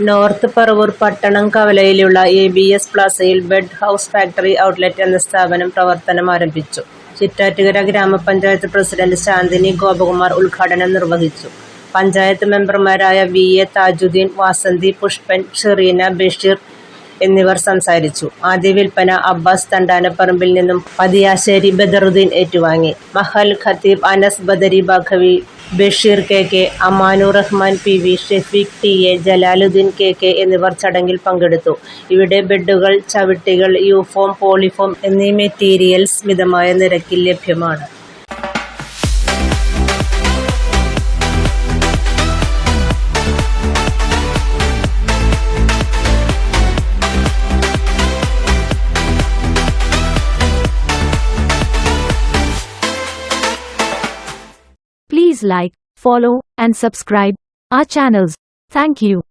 North Paravur പട്ടണം കവലയിലുള്ള A B S പ്ലാസയിൽ ബെഡ് ഹൗസ് ഫാക്ടറി ഔട്ട്ലെറ്റ് എന്ന സ്ഥാപനം പ്രവർത്തനം ആരംഭിച്ചു. ചിറ്റാറ്റുകര ഗ്രാമപഞ്ചായത്ത് പ്രസിഡന്റ് ശാന്തിനി ഗോപകുമാർ ഉദ്ഘാടനം നിർവഹിച്ചു. പഞ്ചായത്ത് മെമ്പർമാരായ വി. എ. താജുദ്ദീൻ, വാസന്തി പുഷ്പൻ, ഷെറീന ബഷീർ എന്നിവർ സംസാരിച്ചു. ആദ്യ വിൽപ്പന അബ്ബാസ് തണ്ടാനപ്പറമ്പിൽ നിന്നും പതിയാശ്ശേരി ബദറുദ്ദീൻ ഏറ്റുവാങ്ങി. മഹൽ ഖത്തീബ് Anas Badari Baqavi, Basheer K. K, Amanu Rahman P. V, Shafeeq T. A, Jalaludheen K. K എന്നിവർ ചടങ്ങിൽ പങ്കെടുത്തു. ഇവിടെ ബെഡുകൾ, ചവിട്ടികൾ, യൂഫോം പോളിഫോം എന്നീ മെറ്റീരിയൽസ് മിതമായ നിരക്കിൽ ലഭ്യമാണ്. Please like, follow, and subscribe our channels. Thank you.